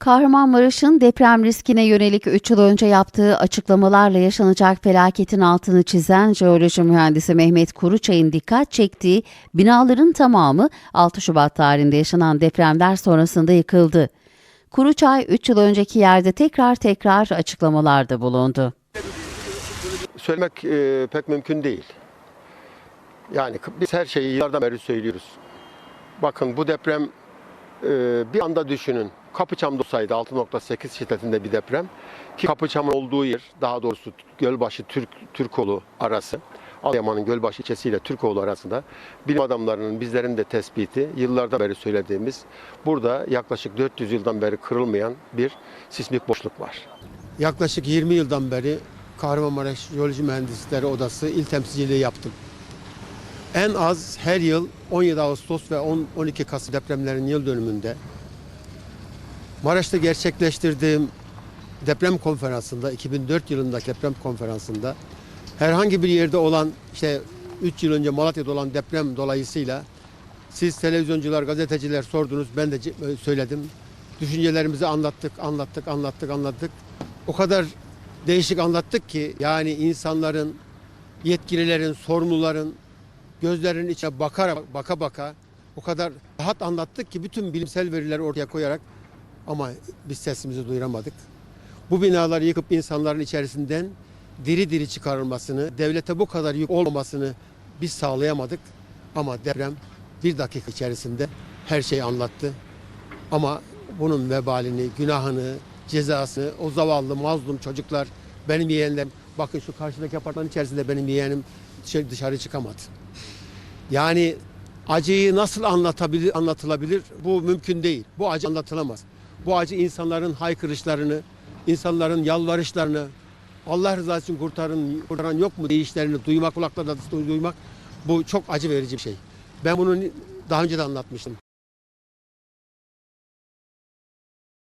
Kahramanmaraş'ın deprem riskine yönelik 3 yıl önce yaptığı açıklamalarla yaşanacak felaketin altını çizen jeoloji mühendisi Mehmet Kuruçay'ın dikkat çektiği binaların tamamı 6 Şubat tarihinde yaşanan depremler sonrasında yıkıldı. Kuruçay 3 yıl önceki yerde tekrar tekrar açıklamalarda bulundu. Söylemek e, pek mümkün değil. Yani biz her şeyi yıllardan beri söylüyoruz. Bakın bu deprem e, bir anda düşünün. Kapıçam'da olsaydı 6.8 şiddetinde bir deprem ki Kapıçam'ın olduğu yer daha doğrusu Gölbaşı Türk Türkoğlu arası Adıyaman'ın Gölbaşı ilçesiyle Türkoğlu arasında bilim adamlarının bizlerin de tespiti yıllardan beri söylediğimiz burada yaklaşık 400 yıldan beri kırılmayan bir sismik boşluk var. Yaklaşık 20 yıldan beri Kahramanmaraş Jeoloji Mühendisleri Odası il temsilciliği yaptım. En az her yıl 17 Ağustos ve 10 12 Kasım depremlerin yıl dönümünde Maraş'ta gerçekleştirdiğim deprem konferansında 2004 yılındaki deprem konferansında herhangi bir yerde olan işte 3 yıl önce Malatya'da olan deprem dolayısıyla siz televizyoncular, gazeteciler sordunuz. Ben de söyledim. Düşüncelerimizi anlattık, anlattık, anlattık, anlattık. O kadar değişik anlattık ki yani insanların, yetkililerin, sorumluların gözlerinin içine bakarak, baka baka o kadar rahat anlattık ki bütün bilimsel verileri ortaya koyarak ama biz sesimizi duyuramadık. Bu binaları yıkıp insanların içerisinden diri diri çıkarılmasını, devlete bu kadar yük olmamasını biz sağlayamadık. Ama deprem bir dakika içerisinde her şeyi anlattı. Ama bunun vebalini, günahını, cezasını o zavallı mazlum çocuklar, benim yeğenlerim, bakın şu karşıdaki apartmanın içerisinde benim yeğenim dışarı, dışarı çıkamadı. Yani acıyı nasıl anlatabilir, anlatılabilir? Bu mümkün değil. Bu acı anlatılamaz. Bu acı insanların haykırışlarını, insanların yalvarışlarını, Allah rızası için kurtarın, kurtaran yok mu deyişlerini duymak, kulaklarla duymak bu çok acı verici bir şey. Ben bunu daha önce de anlatmıştım.